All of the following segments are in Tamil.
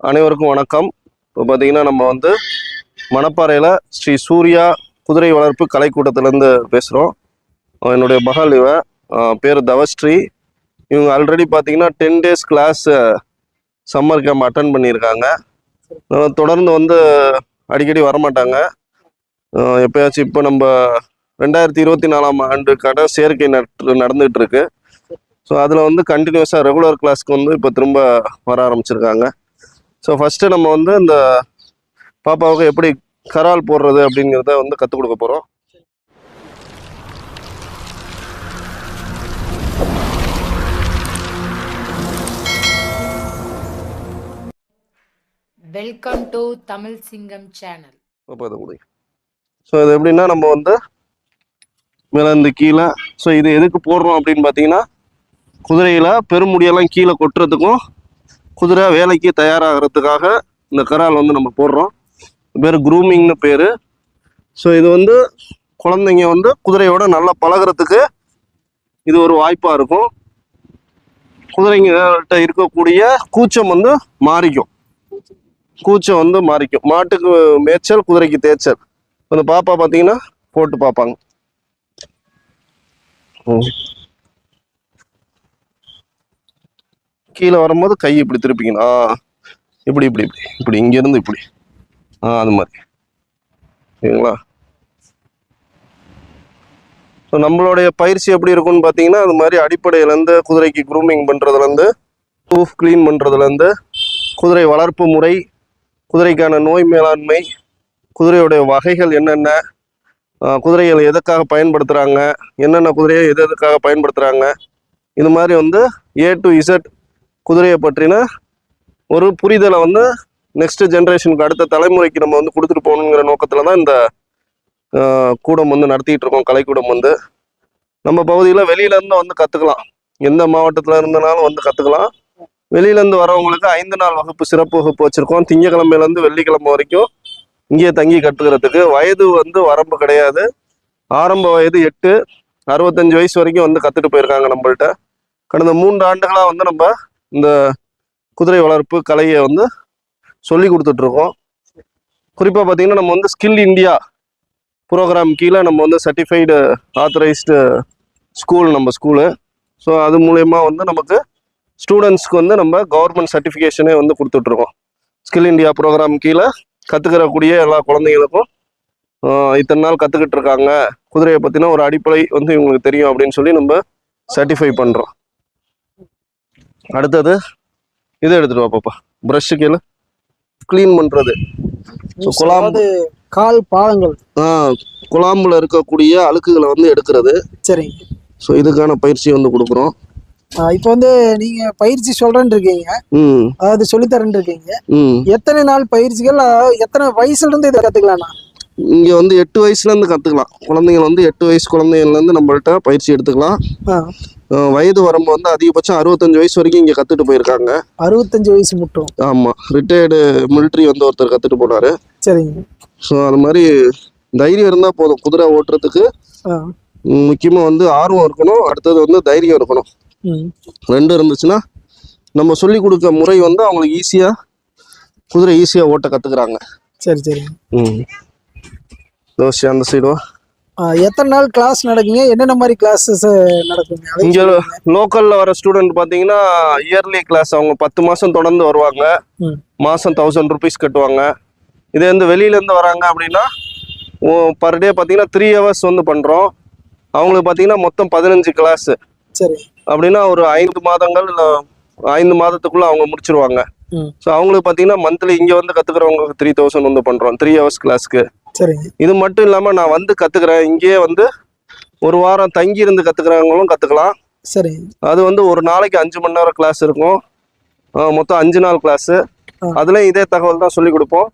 அனைவருக்கும் வணக்கம். இப்போ பார்த்தீங்கன்னா நம்ம வந்து மணப்பாறையில் ஸ்ரீ சூர்யா குதிரை வளர்ப்பு கலைக்கூட்டத்திலேருந்து பேசுகிறோம் என்னுடைய மகள் இவன் பேர் தவஸ்ரீ. இவங்க ஆல்ரெடி பார்த்தீங்கன்னா ten days class summer camp attend பண்ணியிருக்காங்க. தொடர்ந்து வந்து அடிக்கடி வரமாட்டாங்க. அஹ் எப்பயாச்சும் இப்போ நம்ம ரெண்டாயிரத்தி இருபத்தி நாலாம் ஆண்டுக்கான சேர்க்கை நட் நடந்துகிட்டு இருக்கு. ஸோ அதில் வந்து கண்டினியூஸாக ரெகுலர் கிளாஸ்க்கு வந்து இப்போ திரும்ப வர ஆரம்பிச்சிருக்காங்க. ஸோ ஃபஸ்ட்டு நம்ம வந்து இந்த பாப்பாவுக்கு எப்படி கரால் போடுறது அப்படிங்கிறத வந்து கற்றுக் கொடுக்க போகிறோம் வெல்கம் டு தமிழ் சிங்கம் சேனல் ஸோ இது எப்படின்னா நம்ம வந்து மேலேருந்து கீழே ஸோ இது எதுக்கு போடுறோம் அப்படின்னு பார்த்தீங்கன்னா குதிரையில் பெருமுடியெல்லாம் கீழே கொட்டுறதுக்கும் குதிரை வேலைக்கு தயாராகிறதுக்காக இந்த கரால் வந்து நம்ம போடுறோம். பேர் குரூமிங்னு பேர். ஸோ இது வந்து குழந்தைங்க வந்து குதிரையோட நல்லா பழகுறதுக்கு இது ஒரு வாய்ப்பாக இருக்கும். குதிரைங்கள்ட்ட இருக்கக்கூடிய கூச்சம் வந்து மாறிக்கும். கூச்சம் வந்து மாறிக்கும். மாட்டுக்கு மேய்ச்சல் குதிரைக்கு தேய்ச்சல். அந்த பாப்பா பார்த்தீங்கன்னா போட்டு பார்ப்பாங்க ம். கீழே வரும்போது கை இப்படி திருப்பிக்கணும். ஆ இப்படி இப்படி இப்படி இப்படி இங்கேருந்து இப்படி. ஆ அது மாதிரி. சரிங்களா? ஸோ நம்மளுடைய பயிற்சி எப்படி இருக்கும்னு பார்த்தீங்கன்னா அது மாதிரி அடிப்படையிலேருந்து குதிரைக்கு க்ரூமிங் பண்ணுறதுலேருந்து ப்ரூஃப் க்ளீன் பண்ணுறதுலேருந்து குதிரை வளர்ப்பு முறை குதிரைக்கான நோய் மேலாண்மை குதிரையுடைய வகைகள் என்னென்ன குதிரைகள் எதுக்காக பயன்படுத்துகிறாங்க என்னென்ன குதிரையை எது எதுக்காக பயன்படுத்துகிறாங்க இது மாதிரி வந்து ஏ டு இசட் குதிரையை பற்றின ஒரு புரிதலை வந்து நெக்ஸ்ட் ஜென்ரேஷனுக்கு அடுத்த தலைமுறைக்கு நம்ம வந்து கொடுத்துட்டு போகணுங்கிற நோக்கத்தில் தான் இந்த கூடம் வந்து நடத்திட்டு இருக்கோம் கலைக்கூடம் வந்து. நம்ம பகுதியில் வெளியிலேருந்து வந்து கற்றுக்கலாம் எந்த மாவட்டத்தில் இருந்தனாலும் வந்து கற்றுக்கலாம் வெளியிலேருந்து வரவங்களுக்கு ஐந்து நாள் வகுப்பு சிறப்பு வகுப்பு வச்சுருக்கோம். திங்கக்கிழமையிலேருந்து வெள்ளிக்கிழமை வரைக்கும் இங்கேயே தங்கி கற்றுக்கிறதுக்கு வயது வந்து வரம்பு கிடையாது. ஆரம்ப வயது எட்டு அறுபத்தஞ்சு வயசு வரைக்கும் வந்து கற்றுட்டு போயிருக்காங்க நம்மள்ட்ட. கடந்த மூன்று ஆண்டுகளாக வந்து நம்ம இந்த குதிரை வளர்ப்பு கலையை வந்து சொல்லி கொடுத்துட்ருக்கோம். குறிப்பாக பார்த்திங்கன்னா நம்ம வந்து ஸ்கில் இந்தியா ப்ரோக்ராம் கீழே நம்ம வந்து சர்டிஃபைடு ஆத்தரைஸ்டு ஸ்கூல் நம்ம ஸ்கூலு ஸோ அது மூலயமா வந்து நமக்கு ஸ்டூடெண்ட்ஸ்க்கு வந்து நம்ம கவர்மெண்ட் சர்டிஃபிகேஷனே வந்து கொடுத்துட்ருக்கோம். ஸ்கில் இந்தியா ப்ரோக்ராம் கீழே கற்றுக்கிறக்கூடிய எல்லா குழந்தைங்களுக்கும் இத்தனை நாள் கற்றுக்கிட்டு இருக்காங்க குதிரையை பற்றின ஒரு அடிப்படை வந்து இவங்களுக்கு தெரியும் அப்படின்னு சொல்லி நம்ம சர்டிஃபை பண்ணுறோம் அடுத்தது இதை எடுத்துட்டு வா பாப்பா. ப்ரஷ்ஷு கீழே க்ளீன் பண்ணுறது ஸோ குழாம் கால் பாதங்கள். ஆஹ் குழாம்புல இருக்கக்கூடிய அழுக்குகளை வந்து எடுக்கிறது. சரிங்க ஸோ இதுக்கான பயிற்சி வந்து கொடுக்குறோம். இப்போ வந்து நீங்க பயிற்சி சொல்றேன்னு இருக்கீங்க. அதாவது சொல்லித்தரேன்னு இருக்கீங்க. எத்தனை நாள் பயிற்சிகள்? எத்தனை வயசுல இருந்து இதை கத்துக்கலாம்னா இங்கே வந்து எட்டு வயசுலேருந்து கற்றுக்கலாம் குழந்தைங்க வந்து எட்டு வயசு குழந்தைங்கள்லேருந்து நம்மள்ட்ட பயிற்சி எடுத்துக்கலாம். ஆ, வயது வரம்பு வந்து அதிகபட்சம் அறுபத்தஞ்சு வயசு வரைக்கும் இங்கே கற்றுட்டு போயிருக்காங்க. அறுபத்தஞ்சு வயசு மட்டும்? ஆமாம் ரிட்டையர்டு மிலிட்ரி வந்து ஒருத்தர் கற்றுட்டு போனார். சரிங்க. ஸோ அது மாதிரி தைரியம் இருந்தால் போதும். குதிரை ஓட்டுறதுக்கு முக்கியமாக வந்து ஆர்வம் இருக்கணும். அடுத்தது வந்து தைரியம் இருக்கணும். ரெண்டும் இருந்துச்சுன்னா நம்ம சொல்லி கொடுக்க முறை வந்து அவங்களுக்கு ஈஸியாக குதிரை ஈஸியாக ஓட்ட கற்றுக்குறாங்க சரி சரிங்க ம். தோசை அந்த சைடு ஆ, எத்தனை நாள் கிளாஸ் நடக்குங்க? என்னென்ன மாதிரி கிளாஸஸ் நடக்குங்க? இங்கே. லோக்கலில் வர ஸ்டூடெண்ட் பார்த்தீங்கன்னா இயர்லி கிளாஸ் அவங்க பத்து மாதம் தொடர்ந்து வருவாங்க. மாதம் தௌசண்ட் ருபீஸ் கட்டுவாங்க. இதே வந்து வெளியிலேருந்து வராங்க அப்படின்னா பர் டே பார்த்தீங்கன்னா த்ரீ ஹவர்ஸ் வந்து பண்ணுறோம் அவங்களுக்கு பார்த்தீங்கன்னா மொத்தம் பதினஞ்சு கிளாஸு சரி. அப்படின்னா ஒரு ஐந்து மாதங்கள் இல்லை ஐந்து மாதத்துக்குள்ளே அவங்க முடிச்சிருவாங்க. ஸோ அவங்களுக்கு பார்த்தீங்கன்னா மந்த்லி இங்கே வந்து கற்றுக்கிறவங்களுக்கு த்ரீ தௌசண்ட் வந்து பண்ணுறோம் த்ரீ ஹவர்ஸ் கிளாஸ்க்கு சரிங்க. இது மட்டும் இல்லாமல் நான் வந்து கற்றுக்கிறேன் இங்கேயே வந்து ஒரு வாரம் தங்கி இருந்து கற்றுக்கிறவங்களும் கற்றுக்கலாம் சரிங்க. அது வந்து ஒரு நாளைக்கு அஞ்சு மணி நேரம் கிளாஸ் இருக்கும். மொத்தம் அஞ்சு நாள் கிளாஸு. அதுலேயும் இதே தகவல் தான் சொல்லி கொடுப்போம்.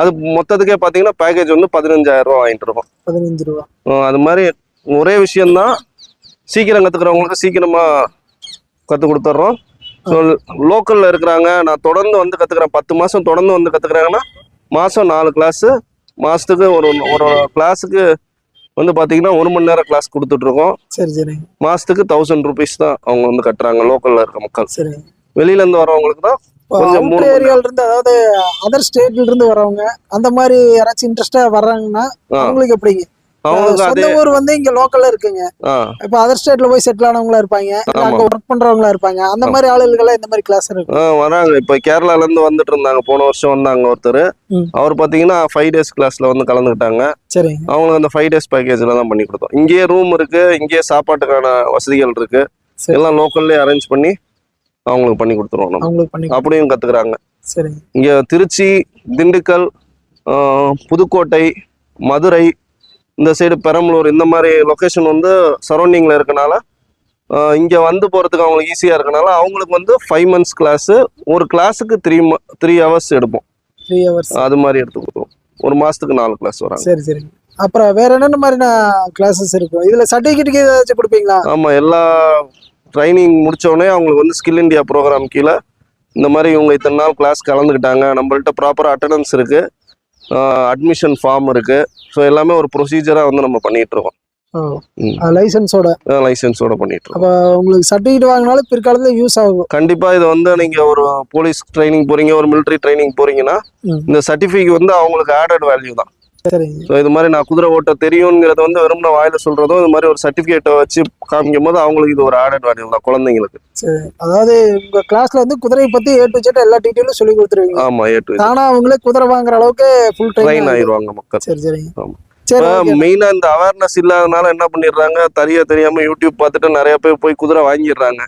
அது மொத்தத்துக்கே பார்த்தீங்கன்னா பேக்கேஜ் வந்து பதினஞ்சாயிரம் ரூபா வாங்கிட்டு இருக்கோம். பதினஞ்சு ரூபா. அது மாதிரி ஒரே விஷயம்தான். சீக்கிரம் கற்றுக்கிறவங்களுக்கு சீக்கிரமாக கற்றுக் கொடுத்துட்றோம் ஸோ லோக்கலில் இருக்கிறாங்க. நான் தொடர்ந்து வந்து கற்றுக்கிறேன் பத்து மாதம் தொடர்ந்து வந்து கற்றுக்குறாங்கன்னா மாதம் நாலு கிளாஸு மாதத்துக்கு ஒரு ஒரு கிளாஸுக்கு வந்து பார்த்தீங்கன்னா ஒரு மணி நேரம் கிளாஸ் கொடுத்துட்ருக்கோம். சரி சரிங்க மாதத்துக்கு தௌசண்ட் ருபீஸ் தான் அவங்க வந்து கட்டுறாங்க லோக்கலில் இருக்க மக்கள். சரிங்க வெளியிலேருந்து வரவங்களுக்கு தான் கொஞ்சம் மூணு ஏரியால இருந்து அதாவது அதர் ஸ்டேட்ல இருந்து வரவங்க அந்த மாதிரி யாராச்சும் இன்ட்ரெஸ்டா வர்றாங்கன்னா. அவங்களுக்கு எப்படிங்க? சொந்த ஊர் வந்து இங்க லோக்கல்ல இருக்குங்க. இப்ப அதர் ஸ்டேட்ல போய் செட்டில் ஆனவங்களா இருப்பாங்க. அங்க ஒர்க் பண்றவங்களா இருப்பாங்க. அந்த மாதிரி ஆளுகளுக்கெல்லாம் இந்த மாதிரி கிளாஸ் இருக்கு. வராங்க. இப்போ கேரளால இருந்து வந்துட்டு இருந்தாங்க. போன வருஷம் வந்தாங்க ஒருத்தர். அவர் பார்த்தீங்கன்னா ஃபைவ் டேஸ் கிளாஸ்ல வந்து கலந்துக்கிட்டாங்க. சரிங்க. அவங்களுக்கு அந்த ஃபைவ் டேஸ் பேக்கேஜில் தான் பண்ணி கொடுத்தோம். இங்கேயே ரூம் இருக்கு. இங்கேயே சாப்பாட்டுக்கான வசதிகள் இருக்கு. சரி. எல்லாம் லோக்கல்லே அரேஞ்ச் பண்ணி அவங்களுக்கு பண்ணி கொடுத்துருவோம் நம்ம. அப்படியும் கத்துக்கிறாங்க. இங்க திருச்சி திண்டுக்கல் புதுக்கோட்டை மதுரை இந்த சைடு பெரம்பலூர் இந்த மாதிரி லொக்கேஷன் வந்து சரௌண்டிங்கில் இருக்கனால இங்க வந்து போறதுக்கு அவங்களுக்கு ஈஸியா இருக்கனால அவங்களுக்கு வந்து ஃபைவ் மந்த்ஸ் கிளாஸ் ஒரு கிளாஸுக்கு த்ரீ த்ரீ ஹவர்ஸ் எடுப்போம். த்ரீ ஹவர்ஸ் அது மாதிரி எடுத்து கொடுத்துருவோம் ஒரு மாசத்துக்கு நாலு கிளாஸ் வராங்க. சரி சரிங்க அப்புறம் வேற என்னென்ன மாதிரினா கிளாஸஸ் இருக்கும்? இதுல சர்டிபிகேட் ஏதாச்சும் கொடுப்பீங்களா? ஆமா எல்லா ட்ரைனிங் முடிச்ச உடனே அவங்களுக்கு வந்து ஸ்கில் இந்தியா ப்ரோக்ராம் கீழே இந்த மாதிரி இவங்க இத்தனை நாள் கிளாஸ் கலந்துக்கிட்டாங்க நம்மள்ட்ட ப்ராப்பர் அட்டண்டன்ஸ் இருக்கு. அட்மிஷன் ஃபார்ம் இருக்கு. ஸோ எல்லாமே ஒரு ப்ரொசீஜராக வந்து நம்ம பண்ணிட்டு இருக்கோம் ம். லைசன்ஸோட லைசன்ஸோட பண்ணிட்டு அப்ப உங்களுக்கு சர்டிபிகேட் வாங்கினாலும் பிற்காலத்துல யூஸ் ஆகும். கண்டிப்பா இது வந்து நீங்க ஒரு போலீஸ் ட்ரைனிங் போறீங்க ஒரு military ட்ரைனிங் போறீங்கன்னா ம். இந்த சர்டிஃபிகேட் வந்து அவங்களுக்கு ஆடட் வேல்யூ தான். ஸோ இது மாதிரி நான் குதிரை ஓட்ட தெரியுங்கிறத வந்து வெறும் வாயில சொல்றதும் இது மாதிரி ஒரு சர்டிஃபிகேட்டை வச்சு காமிக்கும் போது அவங்களுக்கு இது ஒரு ஆடட் வேல்யூ தான் குழந்தைங்களுக்கு. அதாவது உங்க கிளாஸ்ல வந்து குதிரையை பத்தி ஏ டு ஜெட் எல்லா டீட்டெயிலும் சொல்லி கொடுத்துருவீங்க. ஆமா ஏ டு தானா அவங்களே குதிரை வாங்குற அளவுக்கு ஃபுல் ட்ரெயின் ஆயிடுவாங்க மக்கள். சரி சரிங்க. மெயினா இந்த அவேர்னஸ் இல்லாதனால என்ன பண்ணிடுறாங்க தெரிய தெரியாம யூடியூப் பார்த்துட்டு நிறைய பேர் போய் குதிரை வாங்கிடுறாங்க.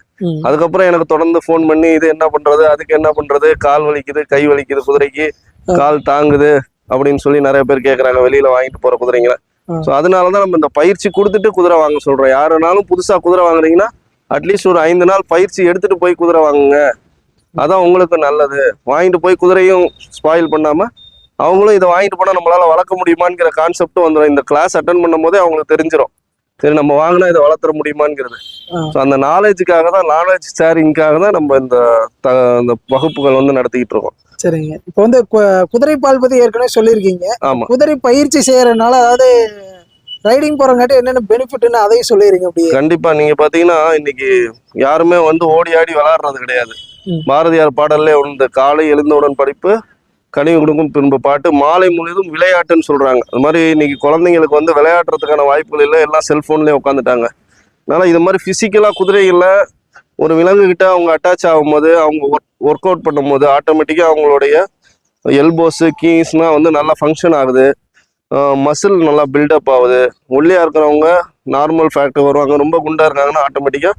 அதுக்கப்புறம் எனக்கு தொடர்ந்து ஃபோன் பண்ணி இது என்ன பண்றது அதுக்கு என்ன பண்றது கால் வலிக்குது கை வலிக்குது குதிரைக்கு கால் தாங்குது. அப்படின்னு சொல்லி நிறைய பேர் கேக்குறாங்க. வெளியில வாங்கிட்டு போற குதிரைங்களை. ஸோ அதனாலதான் நம்ம இந்த பயிற்சி கொடுத்துட்டு குதிரை வாங்க சொல்றோம். யாருனாலும் புதுசா குதிரை வாங்குறீங்கன்னா அட்லீஸ்ட் ஒரு ஐந்து நாள் பயிற்சி எடுத்துட்டு போய் குதிரை வாங்குங்க. அதான் உங்களுக்கு நல்லது. வாங்கிட்டு போய் குதிரையும் ஸ்பாயில் பண்ணாம அவங்களும் இதை வாங்கிட்டு போனா நம்மளால வளர்க்க முடியுமாங்கிற கான்செப்டும் வந்துடும் இந்த கிளாஸ் அட்டன் பண்ணும் போதே அவங்களுக்கு தெரிஞ்சிடும் சரி நம்ம வாங்கினா இதை வளர்த்துற முடியுமாங்கிறது. ஸோ அந்த நாலேஜுக்காக தான் நாலேஜ் ஷேரிங்காக தான் நம்ம இந்த த இந்த வகுப்புகள் வந்து நடத்திக்கிட்டு இருக்கோம். சரிங்க. இப்போ வந்து குதிரை பால் பத்தி ஏற்கனவே சொல்லியிருக்கீங்க. ஆமா. குதிரை பயிற்சி செய்யறதுனால அதாவது ரைடிங் போறங்காட்டி என்னென்ன பெனிஃபிட்னு அதையும் சொல்லிடுங்க அப்படியே. கண்டிப்பா நீங்க பாத்தீங்கன்னா இன்னைக்கு யாருமே வந்து ஓடி ஆடி விளையாடுறது கிடையாது. பாரதியார் பாடல்லே உண்டு காலை எழுந்தவுடன் படிப்பு கனிவு கொடுக்கும் பின்பு பாட்டு மாலை முழுவதும் விளையாட்டுன்னு சொல்றாங்க. அது மாதிரி இன்னைக்கு குழந்தைங்களுக்கு வந்து விளையாடுறதுக்கான வாய்ப்புகள் இல்லை. எல்லாம் செல்ஃபோன்லேயே உட்காந்துட்டாங்க அதனால இது மாதிரி பிசிக்கலா குதிரைகள்ல ஒரு விலங்கு கிட்ட அவங்க அட்டாச் ஆகும்போது அவங்க ஒர்க் அவுட் பண்ணும்போது ஆட்டோமேட்டிக்கா அவங்களுடைய எல்போஸ் கீஸ்னா வந்து நல்லா ஃபங்க்ஷன் ஆகுது. மசில் நல்லா பில்டப் ஆகுது. ஒல்லியா இருக்கிறவங்க நார்மல் ஃபேக்டர் வருவாங்க. ரொம்ப குண்டா இருக்காங்கன்னா ஆட்டோமேட்டிக்கா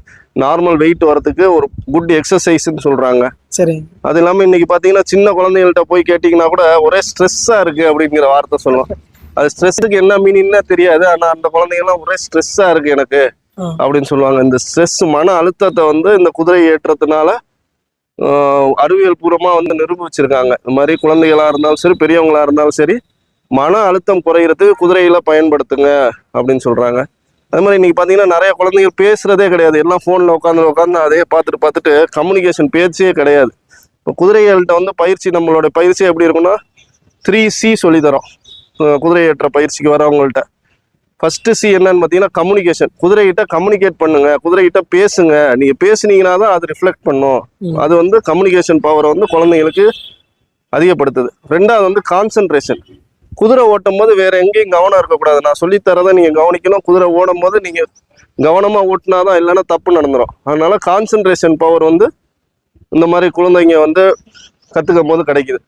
நார்மல் வெயிட் வரதுக்கு ஒரு குட் எக்ஸசைஸ்ன்னு சொல்றாங்க. சரிங்க அது இல்லாம இன்னைக்கு பாத்தீங்கன்னா சின்ன குழந்தைகள்ட்ட போய் கேட்டீங்கன்னா கூட ஒரே ஸ்ட்ரெஸ்ஸா இருக்கு அப்படிங்கிற வார்த்தை சொல்லுவோம் அது ஸ்ட்ரெஸ்ஸுக்கு என்ன மீனிங்னா தெரியாது. ஆனா அந்த குழந்தைங்கலாம் ஒரே ஸ்ட்ரெஸ்ஸா இருக்கு எனக்கு. அப்படின்னு சொல்லுவாங்க. இந்த ஸ்ட்ரெஸ் மன அழுத்தத்தை வந்து இந்த குதிரை ஏற்றத்தினால அறிவியல் பூர்வமா வந்து நிரூபிச்சிருக்காங்க. இந்த மாதிரி குழந்தைகளா இருந்தாலும் சரி பெரியவங்களா இருந்தாலும் சரி மன அழுத்தம் குறையிறதுக்கு குதிரைகளை பயன்படுத்துங்க அப்படின்னு சொல்றாங்க. அது மாதிரி இன்னைக்கு பாத்தீங்கன்னா நிறைய குழந்தைகள் பேசுறதே கிடையாது. எல்லாம் போன்ல உட்காந்து உட்காந்து அதே பார்த்துட்டு பார்த்துட்டு கம்யூனிகேஷன் பேச்சே கிடையாது. இப்போ குதிரைகள்கிட்ட வந்து பயிற்சி நம்மளோட பயிற்சி எப்படி இருக்கும்னா த்ரீ சி சொல்லி தரோம் அஹ் குதிரை ஏற்ற பயிற்சிக்கு வரவங்கள்ட்ட. ஃபர்ஸ்ட் சி என்னன்னு பார்த்தீங்கன்னா கம்யூனிகேஷன் குதிரைகிட்ட கம்யூனிகேட் பண்ணுங்க. குதிரைகிட்ட பேசுங்க. நீங்க பேசுனீங்கன்னா தான் அது ரிஃப்ளெக்ட் பண்ணும். அது வந்து கம்யூனிகேஷன் பவரை வந்து குழந்தைங்களுக்கு அதிகப்படுத்துது. ரெண்டாவது வந்து கான்சென்ட்ரேஷன் குதிரை ஓட்டும் போது வேற எங்கேயும் கவனம் இருக்கக்கூடாது. நான் சொல்லித் தரதை நீங்க கவனிக்கணும். குதிரை ஓடும் போது நீங்க கவனமா ஓட்டினாதான் இல்லைன்னா தப்பு நடந்துரும். அதனால கான்சென்ட்ரேஷன் பவர் வந்து இந்த மாதிரி குழந்தைங்க வந்து கத்துக்கும் போது கிடைக்குது.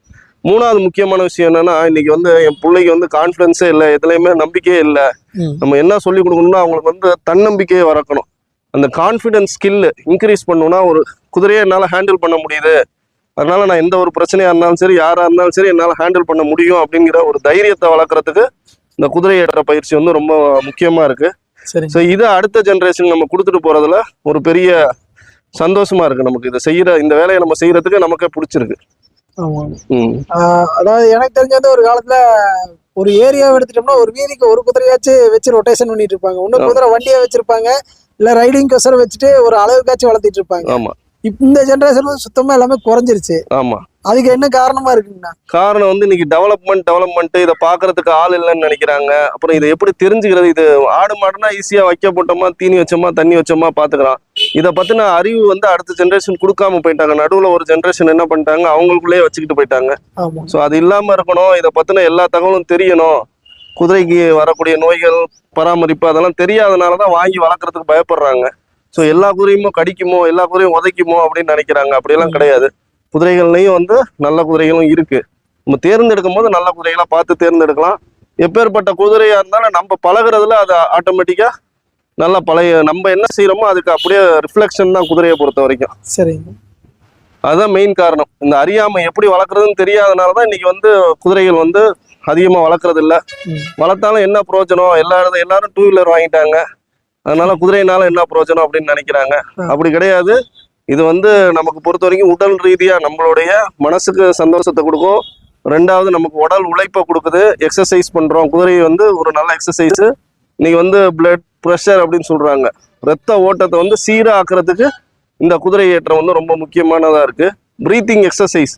மூணாவது முக்கியமான விஷயம் என்னன்னா இன்னைக்கு வந்து என் பிள்ளைக்கு வந்து கான்ஃபிடன்ஸே இல்லை எதுலையுமே நம்பிக்கையே இல்லை. நம்ம என்ன சொல்லி கொடுக்கணும்னா அவங்களுக்கு வந்து தன்னம்பிக்கையே வரக்கணும் அந்த கான்ஃபிடன்ஸ் ஸ்கில் இன்க்ரீஸ் பண்ணணும்னா ஒரு குதிரையை என்னால் ஹேண்டில் பண்ண முடியுது. அதனால நான் எந்த ஒரு பிரச்சனையா இருந்தாலும் சரி யாரா இருந்தாலும் சரி என்னால் ஹேண்டில் பண்ண முடியும் அப்படிங்கிற ஒரு தைரியத்தை வளர்க்குறதுக்கு இந்த குதிரை ஏற்ற பயிற்சி வந்து ரொம்ப முக்கியமா இருக்கு. சரிங்க. ஸோ இதை அடுத்த ஜென்ரேஷன் நம்ம கொடுத்துட்டு போறதுல ஒரு பெரிய சந்தோஷமா இருக்கு நமக்கு. இதை செய்யற இந்த வேலையை நம்ம செய்யறதுக்கு நமக்கே பிடிச்சிருக்கு. அதாவது எனக்கு தெரிஞ்ச வந்து ஒரு காலத்துல ஒரு ஏரியாவை எடுத்துட்டோம்னா ஒரு வீதிக்கு ஒரு குதிரையாச்சும் வச்சு ரொட்டேஷன் பண்ணிட்டு இருப்பாங்க. இன்னும் குதிரை வண்டியா வச்சிருப்பாங்க. இல்ல ரைடிங் கொசரம் வச்சுட்டு ஒரு அளவுக்காச்சும் வளர்த்திட்டு இருப்பாங்க. ஆமா. இந்த ஜென்ரேஷன் வந்து சுத்தமா எல்லாமே குறைஞ்சிருச்சு. ஆமா. அதுக்கு என்ன காரணமா இருக்குங்கண்ணா காரணம் வந்து இன்னைக்கு டெவலப்மெண்ட் டெவலப்மெண்ட் இதை பார்க்கறதுக்கு ஆள் இல்லைன்னு நினைக்கிறாங்க. அப்புறம் இதை எப்படி தெரிஞ்சுக்கிறது? இது ஆடு மாடுனா ஈஸியா வைக்க போட்டோமா தீனி வச்சோமா தண்ணி வச்சோமா பாத்துக்கலாம் இதை பத்தின அறிவு வந்து அடுத்த ஜென்ரேஷன் கொடுக்காம போயிட்டாங்க. நடுவுல ஒரு ஜென்ரேஷன் என்ன பண்ணிட்டாங்க? அவங்களுக்குள்ளேயே வச்சுக்கிட்டு போயிட்டாங்க. ஸோ அது இல்லாம இருக்கணும். இதை பத்தின எல்லா தகவலும் தெரியணும். குதிரைக்கு வரக்கூடிய நோய்கள் பராமரிப்பு அதெல்லாம் தெரியாதனால தான் வாங்கி வளர்க்குறதுக்கு பயப்படுறாங்க. ஸோ எல்லா குதிரையுமோ கடிக்குமோ எல்லா குதிரையும் உதைக்குமோ அப்படின்னு நினைக்கிறாங்க. அப்படியெல்லாம் கிடையாது. குதிரைகள்லையும் வந்து நல்ல குதிரைகளும் இருக்கு. நம்ம தேர்ந்தெடுக்கும் போது நல்ல குதிரைகளா பார்த்து தேர்ந்தெடுக்கலாம். எப்பேற்பட்ட குதிரையா இருந்தாலும் நம்ம பழகுறதுல அது ஆட்டோமேட்டிக்கா நல்ல பழைய நம்ம என்ன செய்யறோமோ அதுக்கு அப்படியே ரிஃப்ளெக்ஷன் தான் குதிரையை பொறுத்த வரைக்கும். சரிங்க. அதுதான் மெயின் காரணம். இந்த அறியாமை எப்படி வளர்க்குறதுன்னு தெரியாதனால தான் இன்னைக்கு வந்து குதிரைகள் வந்து அதிகமாக வளர்க்குறது இல்ல ம். வளர்த்தாலும் என்ன பிரயோஜனம்? எல்லா எல்லாரும் டூ வீலர் வாங்கிட்டாங்க. அதனால குதிரைனால என்ன பிரயோஜனம் அப்படின்னு நினைக்கிறாங்க. அப்படி கிடையாது. இது வந்து நமக்கு பொறுத்த வரைக்கும் உடல் ரீதியா நம்மளுடைய மனசுக்கு சந்தோஷத்தை கொடுக்கும். ரெண்டாவது நமக்கு உடல் உழைப்பை கொடுக்குது. எக்ஸசைஸ் பண்றோம். குதிரை வந்து ஒரு நல்ல எக்ஸசைஸ் இன்னைக்கு வந்து பிளட் ப்ரெஷர் அப்படின்னு சொல்றாங்க. ரத்த ஓட்டத்தை வந்து சீராக்குறதுக்கு இந்த குதிரை ஏற்றம் வந்து ரொம்ப முக்கியமானதா இருக்கு. ப்ரீத்திங் எக்ஸசைஸ்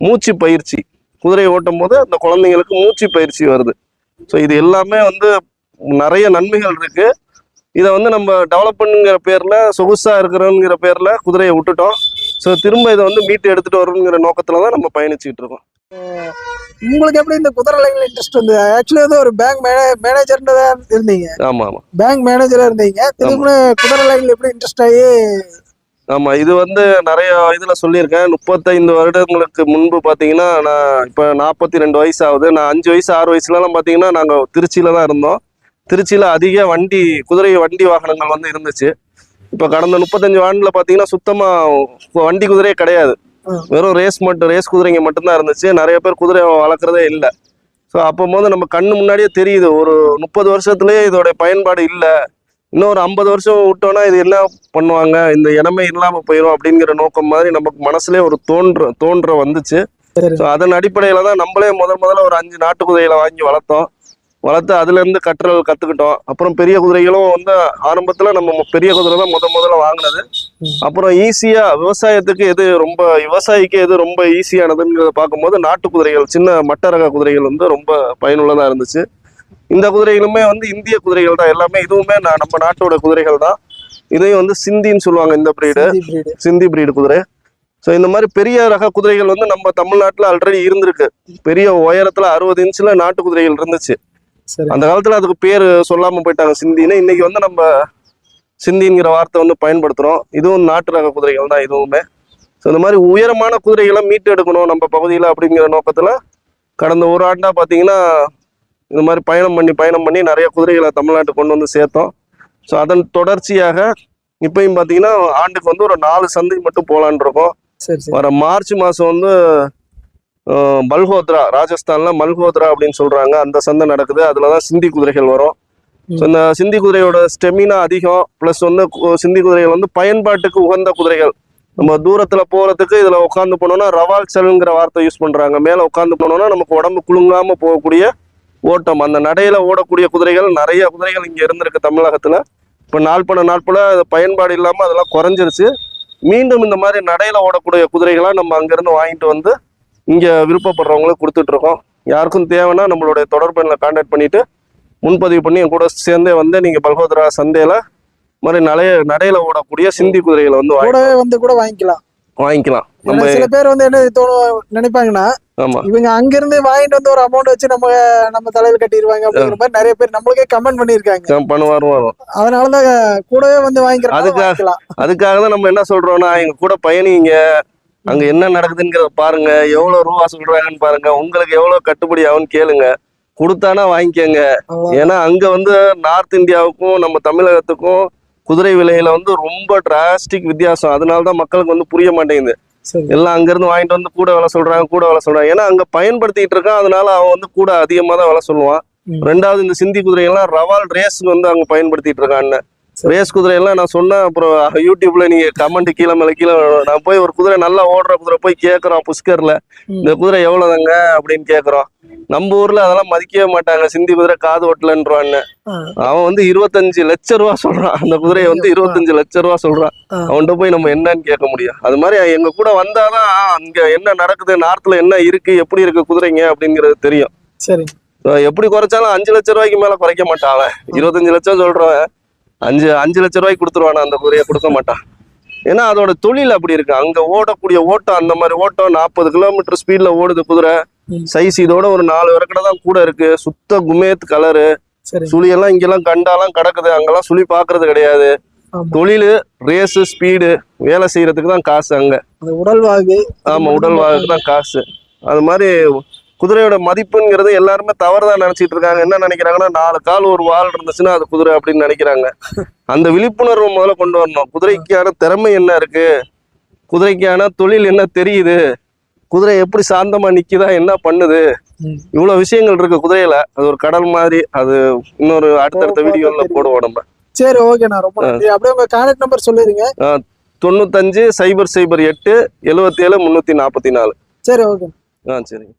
மூச்சு பயிற்சி. குதிரை ஓட்டும் போது அந்த குழந்தைங்களுக்கு மூச்சு பயிற்சி வருது. ஸோ இது எல்லாமே வந்து நிறைய நன்மைகள் இருக்கு. இதை வந்து நம்ம டெவலப் பண்ணுங்கிற பேர்ல சொகுசா இருக்கிறோங்கிற பேர்ல குதிரையை விட்டுட்டோம். ஸோ திரும்ப இதை வந்து மீட்டு எடுத்துட்டு வரணுங்கிற நோக்கத்துல தான் நம்ம பயணிச்சுட்டு இருக்கோம். உங்களுக்கு எப்படி இந்த குதிரை லைன்ல இன்ட்ரெஸ்ட் வந்து ஆக்சுவலி வந்து ஒரு பேங்க் மேனேஜர்னு தான் இருந்தீங்க. ஆமா ஆமா. பேங்க் மேனேஜரா இருந்தீங்க. திரும்ப குதிரை லைன்ல எப்படி இன்ட்ரெஸ்ட் ஆகி? ஆமா இது வந்து நிறைய இதுல சொல்லியிருக்கேன். முப்பத்தைந்து வருடங்களுக்கு முன்பு பாத்தீங்கன்னா நான் இப்ப நாற்பத்தி ரெண்டு வயசு ஆகுது. நான் அஞ்சு வயசு ஆறு வயசுலலாம் பாத்தீங்கன்னா நாங்க திருச்சியில தான் இருந்தோம். திருச்சியில அதிக வண்டி குதிரை வண்டி வாகனங்கள் வந்து இருந்துச்சு. இப்ப கடந்த முப்பத்தஞ்சு ஆண்டுல பாத்தீங்கன்னா சுத்தமா வண்டி குதிரையே கிடையாது. வெறும் ரேஸ் மட்டும் ரேஸ் குதிரைங்க மட்டும்தான் இருந்துச்சு. நிறைய பேர் குதிரை வளர்க்குறதே இல்லை. ஸோ அப்போ போது நம்ம கண்ணு முன்னாடியே தெரியுது. ஒரு முப்பது வருஷத்துலயே இதோட பயன்பாடு இல்லை. இன்னொரு ஐம்பது வருஷம் விட்டோம்னா இது என்ன பண்ணுவாங்க? இந்த இடமே இல்லாமல் போயிடும் அப்படிங்கிற நோக்கம் மாதிரி நமக்கு மனசுலேயே ஒரு தோன்ற தோன்ற வந்துச்சு. ஸோ அதன் அடிப்படையில் தான் நம்மளே முதல் முதல்ல ஒரு அஞ்சு நாட்டு குதிரைகளை வாங்கி வளர்த்தோம். வளர்த்து அதுலேருந்து கற்றல் கற்றுக்கிட்டோம் அப்புறம் பெரிய குதிரைகளும் வந்து ஆரம்பத்தில் நம்ம பெரிய குதிரை தான் முத முதல்ல வாங்கினது. அப்புறம் ஈஸியாக விவசாயத்துக்கு எது ரொம்ப விவசாயிக்கு எது ரொம்ப ஈஸியானதுங்கிறத பார்க்கும்போது நாட்டு குதிரைகள் சின்ன மட்ட ரக குதிரைகள் வந்து ரொம்ப பயனுள்ளதாக இருந்துச்சு. இந்த குதிரைகளுமே வந்து இந்திய குதிரைகள் தான். எல்லாமே இதுவுமே நான் நம்ம நாட்டோட குதிரைகள் தான். இதையும் வந்து சிந்தின்னு சொல்லுவாங்க இந்த பிரீடு சிந்தி பிரீடு குதிரை. ஸோ இந்த மாதிரி பெரிய ரக குதிரைகள் வந்து நம்ம தமிழ்நாட்டில் ஆல்ரெடி இருந்திருக்கு. பெரிய உயரத்துல அறுபது இன்ச்சில் நாட்டு குதிரைகள் இருந்துச்சு. அந்த காலத்துல அதுக்கு பேர் சொல்லாம போயிட்டாங்க சிந்தின்னு. இன்னைக்கு வந்து நம்ம சிந்திங்கிற வார்த்தை வந்து பயன்படுத்துறோம். இதுவும் நாட்டு ரக குதிரைகள் தான் இதுவுமே. ஸோ இந்த மாதிரி உயரமான குதிரைகளை மீட்டு எடுக்கணும் நம்ம பகுதியில் அப்படிங்கிற நோக்கத்துல கடந்த ஒரு ஆண்டா பார்த்தீங்கன்னா இந்த மாதிரி பயணம் பண்ணி பயணம் பண்ணி நிறைய குதிரைகளை தமிழ்நாட்டுக்கு கொண்டு வந்து சேர்த்தோம். ஸோ அதன் தொடர்ச்சியாக இப்பயும் பார்த்தீங்கன்னா ஆண்டுக்கு வந்து ஒரு நாலு சந்தை மட்டும் போகலான் இருக்கோம். வர மார்ச் மாதம் வந்து மல்ஹோத்ரா ராஜஸ்தான்ல மல்ஹோத்ரா அப்படின்னு சொல்றாங்க. அந்த சந்தை நடக்குது. அதுல தான் சிந்தி குதிரைகள் வரும். ஸோ இந்த சிந்தி குதிரையோட ஸ்டெமினா அதிகம். ப்ளஸ் வந்து சிந்தி குதிரைகள் வந்து பயன்பாட்டுக்கு உகந்த குதிரைகள். நம்ம தூரத்துல போறதுக்கு இதுல உட்காந்து போனோம்னா ரவால் செல்ங்கிற வார்த்தை யூஸ் பண்றாங்க. மேல உட்காந்து போனோம்னா நமக்கு உடம்பு குலுங்காம போகக்கூடிய ஓட்டம். அந்த நடையில ஓடக்கூடிய குதிரைகள் நிறைய குதிரைகள் இங்க இருந்திருக்கு தமிழகத்துல. இப்போ நாள்பட நாட்பட பயன்பாடு இல்லாம அதெல்லாம் குறைஞ்சிருச்சு. மீண்டும் இந்த மாதிரி நடையில ஓடக்கூடிய குதிரைகளா நம்ம அங்கிருந்து வாங்கிட்டு வந்து இங்க விருப்பப்படுறவங்களுக்கு கொடுத்துட்டு இருக்கோம் யாருக்கும் தேவைன்னா நம்மளுடைய தொடர்பு எண்ணில் கான்டாக்ட் பண்ணிட்டு முன்பதிவு பண்ணி என் கூட சேர்ந்தே வந்து நீங்க பல்கோதரா சந்தையில மாதிரி நடைய நடையில ஓடக்கூடிய சிந்தி குதிரைகளை வந்து கூடவே வந்து கூட வாங்கிக்கலாம். வாங்கிக்கலாம். நம்ம சில பேர் வந்து என்ன தோணும் நினைப்பாங்கன்னா ஆமா. இவங்க அங்க இருந்து வாங்கிட்டு வந்து ஒரு அமௌண்ட் வச்சு நம்ம நம்ம தலையில கட்டிடுவாங்க அப்படிங்கிற மாதிரி நிறைய பேர் நம்மளுக்கே கமெண்ட் பண்ணிருக்காங்க பண்ணுவார் வரும் அதனாலதான் கூடவே வந்து வாங்கிக்கிறோம் அதுக்காக- அதுக்காக தான் நம்ம என்ன சொல்றோம்னா எங்க கூட பயணிங்க அங்க என்ன நடக்குதுங்கிறத பாருங்க. எவ்வளவு ரூபா சொல்றாங்கன்னு பாருங்க. உங்களுக்கு எவ்வளவு கட்டுப்படி ஆகும்னு கேளுங்க. கொடுத்தானா வாங்கிக்கோங்க. ஏன்னா அங்க வந்து நார்த் இந்தியாவுக்கும் நம்ம தமிழகத்துக்கும் குதிரை விலையில வந்து ரொம்ப டிராஸ்டிக் வித்தியாசம். அதனால தான் மக்களுக்கு வந்து புரிய மாட்டேங்குது. எல்லாம் அங்க இருந்து வாங்கிட்டு வந்து கூட விலை சொல்றாங்க கூட விலை சொல்றாங்க. ஏன்னா அங்க பயன்படுத்திட்டு இருக்கான். அதனால அவன் வந்து கூட அதிகமா தான் விலை சொல்லுவான். ரெண்டாவது இந்த சிந்தி குதிரைகள்லாம் ரவால் ரேஸ்க்கு வந்து அங்க பயன்படுத்திட்டு இருக்கான்னு. ரேஸ் குதிரையெல்லாம் நான் சொன்னா அப்புறம் யூடியூப்ல நீங்க கமெண்ட் கீழே மேல கீழே. நான் போய் ஒரு குதிரை நல்லா ஓடுற குதிரை போய் கேக்குறோம் புஷ்கர்ல. இந்த குதிரை எவ்வளவுதாங்க அப்படின்னு கேக்குறோம். நம்ம ஊர்ல அதெல்லாம் மதிக்கவே மாட்டாங்க. சிந்தி குதிரை காது ஓட்டலன்றான்னு அவன் வந்து இருபத்தஞ்சு லட்ச ரூபா சொல்றான். அந்த குதிரையை வந்து இருபத்தஞ்சு லட்ச ரூபா சொல்றான். அவன்கிட்ட போய் நம்ம என்னன்னு கேட்க முடியும். அது மாதிரி எங்க கூட வந்தாதான் அங்க என்ன நடக்குது நார்த்ல என்ன இருக்கு எப்படி இருக்கு குதிரைங்க அப்படிங்கிறது தெரியும். சரி எப்படி குறைச்சாலும் அஞ்சு லட்ச ரூபாய்க்கு மேல குறைக்க மாட்டான் இருபத்தஞ்சு லட்சம் சொல்றவன். அஞ்சு அஞ்சு லட்ச ரூபாய்க்கு கொடுத்துருவானா அந்த குதிரையை கொடுக்க மாட்டான் ஏன்னா அதோட தொழில் அப்படி இருக்கு. அங்க ஓடக்கூடிய ஓட்டம் அந்த மாதிரி ஓட்டம் நாற்பது கிலோமீட்டர் ஸ்பீட்ல ஓடுது குதிரை. சைஸ் இதோட ஒரு நாலு விறக்கடை தான் கூட இருக்கு. சுத்த குமேத் கலரு சுழியெல்லாம் இங்கெல்லாம் கண்டாலாம் கிடக்குது. அங்கெல்லாம் சுழி பாக்குறது கிடையாது. தொழில் ரேஸு ஸ்பீடு வேலை செய்யறதுக்கு தான் காசு அங்க. உடல்வாகு ஆமா உடல் வாழ்க்கை தான் காசு. அது மாதிரி குதிரையோட மதிப்புங்கிறது எல்லாருமே தவறுதான் நினைச்சிட்டு இருக்காங்க. என்ன நினைக்கிறாங்கன்னா நாலு கால் ஒரு வால் இருந்துச்சுன்னா அது குதிரை அப்படின்னு நினைக்கிறாங்க. அந்த விழிப்புணர்வு முதல்ல கொண்டு வரணும். குதிரைக்கான திறமை என்ன இருக்கு? குதிரைக்கான தொழில் என்ன தெரியுது? குதிரை எப்படி சாந்தமா நிக்குதா? என்ன பண்ணுது. இவ்வளவு விஷயங்கள் இருக்கு குதிரையில. அது ஒரு கடல் மாதிரி அது இன்னொரு அடுத்தடுத்த வீடியோல. போடுவோம் நம்ம. சரி ஓகேண்ணா ரொம்ப நன்றி. அப்படியே உங்க கான்டாக்ட் நம்பர் சொல்லிருங்க தொண்ணூத்தஞ்சு சைபர் சைபர் எட்டு எழுவத்தேழு முன்னூத்தி நாற்பத்தி நாலு. சரி ஓகே. ஆ சரி அஹ்